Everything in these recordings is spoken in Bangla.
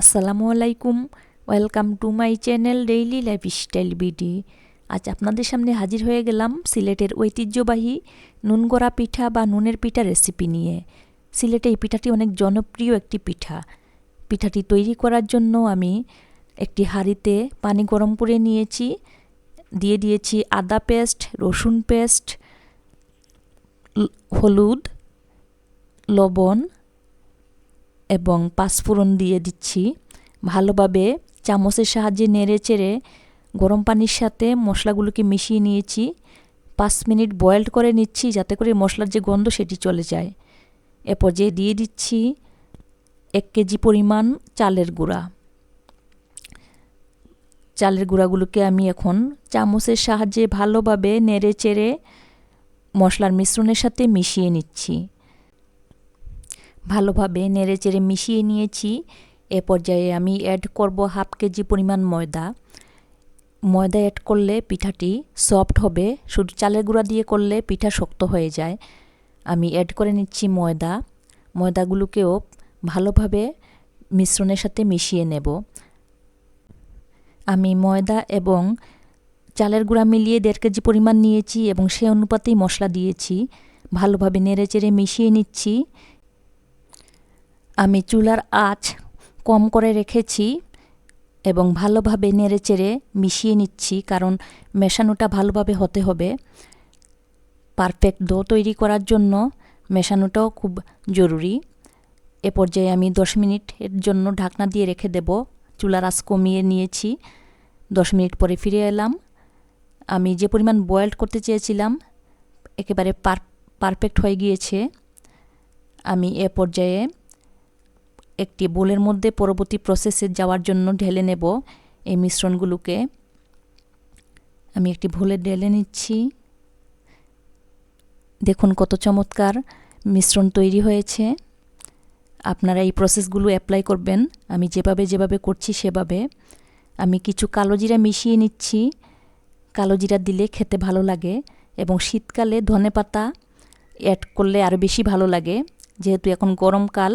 আসসালামু আলাইকুম। Welcome to my channel daily life lifestyle BD আজ আপনাদের সামনে হাজির হয়ে গেলাম সিলেটের ঐতিহ্যবাহী নুনগড়া পিঠা বা নুনের পিঠা রেসিপি নিয়ে। সিলেটে এই পিঠাটি অনেক জনপ্রিয় একটি পিঠা। পিঠাটি তৈরি করার জন্য আমি একটি হাঁড়িতে পানি গরম করে নিয়েছি। দিয়ে দিয়েছি আদা পেস্ট, রসুন পেস্ট হলুদ, লবণ এবং পাঁচফোড়ন দিয়ে দিচ্ছি। ভালোভাবে চামচের সাহায্যে নেড়ে চেড়ে গরম পানির সাথে মশলাগুলোকে মিশিয়ে নিয়েছি। পাঁচ মিনিট বয়েলড করে নিচ্ছি যাতে করে মশলার যে গন্ধ সেটি চলে যায়। এ পর্যায়ে দিয়ে দিচ্ছি এক কেজি পরিমাণ চালের গুঁড়া। চালের গুঁড়াগুলোকে আমি এখন চামচের সাহায্যে ভালোভাবে নেড়ে চেড়ে মশলার মিশ্রণের সাথে মিশিয়ে নিচ্ছি। ভালোভাবে নেড়ে চেড়ে মিশিয়ে নিয়েছি। এ পর্যায়ে আমি অ্যাড করব হাফ কেজি পরিমাণ ময়দা। ময়দা অ্যাড করলে পিঠাটি সফট হবে। শুধু চালের গুঁড়া দিয়ে করলে পিঠা শক্ত হয়ে যায়। আমি অ্যাড করে নিচ্ছি ময়দা। ময়দাগুলোকেও ভালোভাবে মিশ্রণের সাথে মিশিয়ে নেব। আমি ময়দা এবং চালের গুঁড়া মিলিয়ে দেড় কেজি পরিমাণ নিয়েছি এবং সে অনুপাতেই মশলা দিয়েছি। ভালোভাবে নেড়ে চেড়ে মিশিয়ে নিচ্ছি। আমি চুলার আঁচ কম করে রেখেছি এবং ভালোভাবে নেড়ে চেড়ে মিশিয়ে নিচ্ছি, কারণ মেশানোটা ভালোভাবে হতে হবে। পারফেক্ট দো তৈরি করার জন্য মেশানোটাও খুব জরুরি। এ পর্যায়ে আমি দশ মিনিটের জন্য ঢাকনা দিয়ে রেখে দেব। চুলার আঁচ কমিয়ে নিয়েছি। দশ মিনিট পরে ফিরে এলাম। আমি যে পরিমাণ বয়েলড করতে চেয়েছিলাম, একেবারে পার পারফেক্ট হয়ে গিয়েছে। আমি এ পর্যায়ে একটি বোলের মধ্যে পরবর্তী প্রসেসে যাওয়ার জন্য ঢেলে নেব এই মিশ্রণগুলোকে। আমি একটি ভোলে ঢেলে নিচ্ছি। দেখুন কত চমৎকার মিশ্রণ তৈরি হয়েছে। আপনারা এই প্রসেসগুলো অ্যাপ্লাই করবেন। আমি যেভাবে যেভাবে করছি সেভাবে। আমি কিছু কালো জিরা মিশিয়ে নিচ্ছি। কালো জিরা দিলে খেতে ভালো লাগে এবং শীতকালে ধনেপাতা অ্যাড করলে আরও বেশি ভালো লাগে। যেহেতু এখন গরমকাল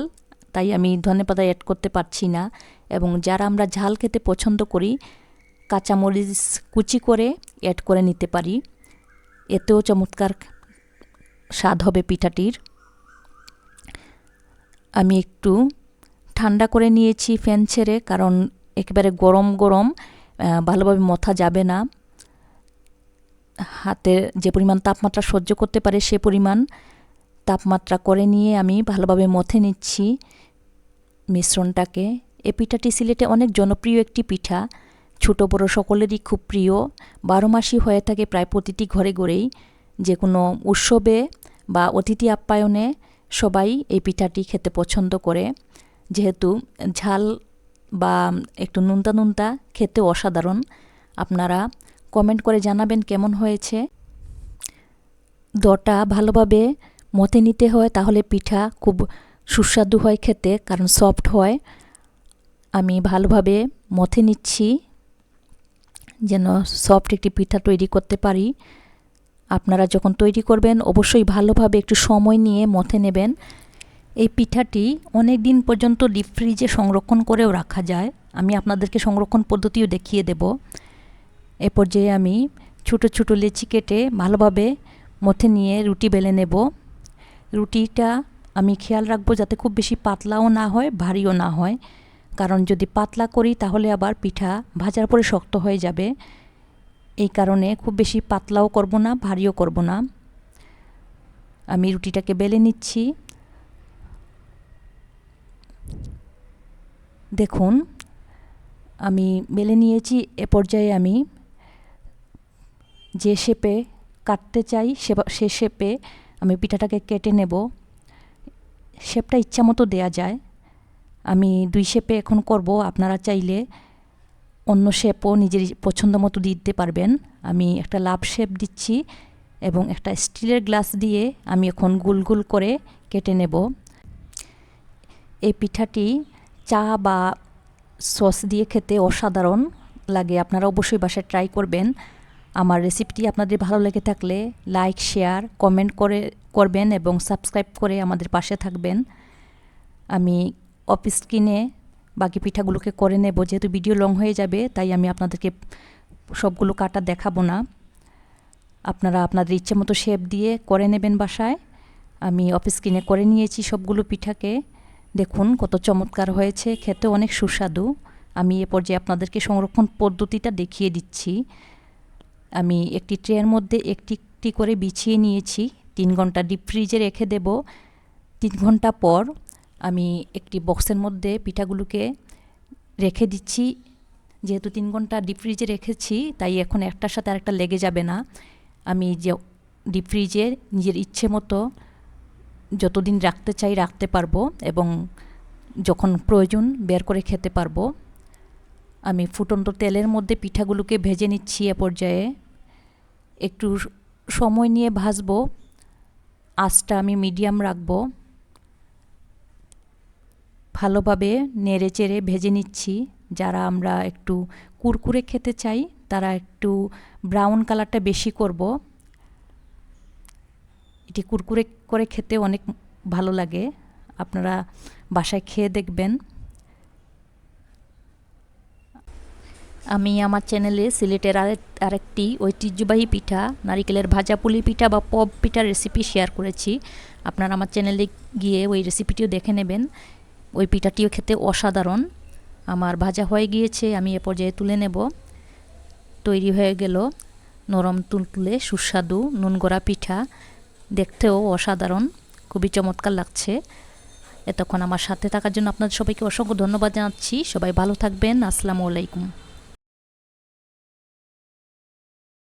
তাই আমি ধনেপাতা অ্যাড করতে পারছি না। এবং যারা আমরা ঝাল খেতে পছন্দ করি, কাঁচামরিচ কুচি করে অ্যাড করে নিতে পারি। এতেও চমৎকার স্বাদ হবে পিঠাটির। আমি একটু ঠান্ডা করে নিয়েছি ফ্যান ছেড়ে, কারণ একেবারে গরম গরম ভালোভাবে মথা যাবে না। হাতে যে পরিমাণ তাপমাত্রা সহ্য করতে পারে সে পরিমাণ তাপমাত্রা করে নিয়ে আমি ভালোভাবে মথে নিচ্ছি। মিশ্রণটাকে। এ পিঠাটি সিলেটে অনেক জনপ্রিয় একটি পিঠা। ছোট, বড় সকলেরই খুব প্রিয়। বারো মাসই হয়ে থাকে প্রায় প্রতিটি ঘরে ঘরেই। যে কোনো উৎসবে বা অতিথি আপ্যায়নে সবাই এই পিঠাটি খেতে পছন্দ করে। যেহেতু ঝাল বা একটু নুনতা নুনতা খেতে অসাধারণ। আপনারা কমেন্ট করে জানাবেন কেমন হয়েছে। দটা ভালোভাবে মতে নিতে হয়, তাহলে পিঠা খুব সুস্বাদু হয় খেতে, কারণ সফট হয়। আমি ভালোভাবে মথে নিচ্ছি, যেন সফট একটি পিঠা তৈরি করতে পারি। আপনারা যখন তৈরি করবেন, অবশ্যই ভালোভাবে একটু সময় নিয়ে মথে নেবেন। এই পিঠাটি অনেক দিন পর্যন্ত ডিপ ফ্রিজে সংরক্ষণ করেও রাখা যায়। আমি আপনাদেরকে সংরক্ষণ পদ্ধতিও দেখিয়ে দেব। এ পর্যায়ে আমি ছোটো ছোটো লেচি কেটে ভালোভাবে মথে নিয়ে রুটি বেলে নেব। রুটিটা আমি খেয়াল রাখব যাতে খুব বেশি পাতলাও না হয়, ভারীও না হয়। কারণ যদি পাতলা করি, তাহলে আবার পিঠা ভাজার পরে শক্ত হয়ে যাবে। এই কারণে খুব বেশি পাতলাও করব না, ভারীও করব না। আমি রুটিটাকে বেলে নিচ্ছি। দেখুন, আমি বেলে নিয়েছি, এ পর্যায়ে আমি যে শেপে কাটতে চাই, সে শেপে আমি পিঠাটাকে কেটে নেব। শেপটা ইচ্ছা মতো দেওয়া যায়। আমি দুই শেপে এখন করব, আপনারা চাইলে অন্য শেপও নিজের পছন্দ মতো দিতে পারবেন। আমি একটা লাভ শেপ দিচ্ছি এবং একটা স্টিলের গ্লাস দিয়ে আমি এখন গোল গোল করে কেটে নেব। এই পিঠাটি চা বা সস দিয়ে খেতে অসাধারণ লাগে, আপনারা অবশ্যই বাসায় ট্রাই করবেন। আমার রেসিপিটি আপনাদের ভালো লেগে থাকলে লাইক শেয়ার কমেন্ট করে, করবেন এবং সাবস্ক্রাইব করে আমাদের পাশে থাকবেন। আমি অফ স্ক্রিনে বাকি পিঠাগুলোকে করে নেব, যেহেতু ভিডিও লং হয়ে যাবে, তাই আমি আপনাদেরকে সবগুলো কাটা দেখাবো না। আপনারা আপনাদের ইচ্ছে মতো শেপ দিয়ে করে নেবেন বাসায়। আমি অফিস কিনে করে নিয়েছি সবগুলো পিঠাকে। দেখুন কত চমৎকার হয়েছে, খেতে অনেক সুস্বাদু। আমি এ পর্যায়ে আপনাদেরকে সংরক্ষণ পদ্ধতিটা দেখিয়ে দিচ্ছি। আমি একটি ট্রের মধ্যে একটি একটি করে বিছিয়ে নিয়েছি। তিন ঘণ্টা ডিপ ফ্রিজে রেখে দেব। তিন ঘণ্টা পর আমি একটি বক্সের মধ্যে পিঠাগুলোকে রেখে দিচ্ছি। যেহেতু তিন ঘণ্টা ডিপ ফ্রিজে রেখেছি, তাই এখন একটার সাথে আরেকটা লেগে যাবে না। আমি যে ডিপ ফ্রিজে নিজের ইচ্ছে মতো যতদিন রাখতে চাই রাখতে পারব এবং যখন প্রয়োজন বের করে খেতে পারব। আমি ফুটন্ত তেলের মধ্যে পিঠাগুলোকে ভেজে নিচ্ছি এ পর্যায়ে। একটু সময় নিয়ে ভাজবো। আঁচটা আমি মিডিয়াম রাখব। ভালোভাবে নেড়ে চেড়ে ভেজে নিচ্ছি। যারা আমরা একটু কুরকুরে খেতে চাই, তারা একটু ব্রাউন কালারটা বেশি করব। এটি কুরকুরে করে খেতে অনেক ভালো লাগে। আপনারা বাসায় খেয়ে দেখবেন। আমি আমার চ্যানেলে সিলেটের আরেক, আরেকটি ঐতিহ্যবাহী পিঠা, নারিকেলের ভাজা পুলি পিঠা বা পপ পিঠার রেসিপি শেয়ার করেছি। আপনারা আমার চ্যানেলে গিয়ে ওই রেসিপিটিও দেখে নেবেন। ওই পিঠাটিও খেতে অসাধারণ। আমার ভাজা হয়ে গিয়েছে, আমি এ পর্যায়ে তুলে নেব। তৈরি হয়ে গেল নরম তুলতুলে সুস্বাদু নুনগড়া পিঠা। দেখতেও অসাধারণ, খুবই চমৎকার লাগছে। এতক্ষণ আমার সাথে থাকার জন্য আপনাদের সবাইকে অসংখ্য ধন্যবাদ জানাচ্ছি। সবাই ভালো থাকবেন। আসসালামু আলাইকুম।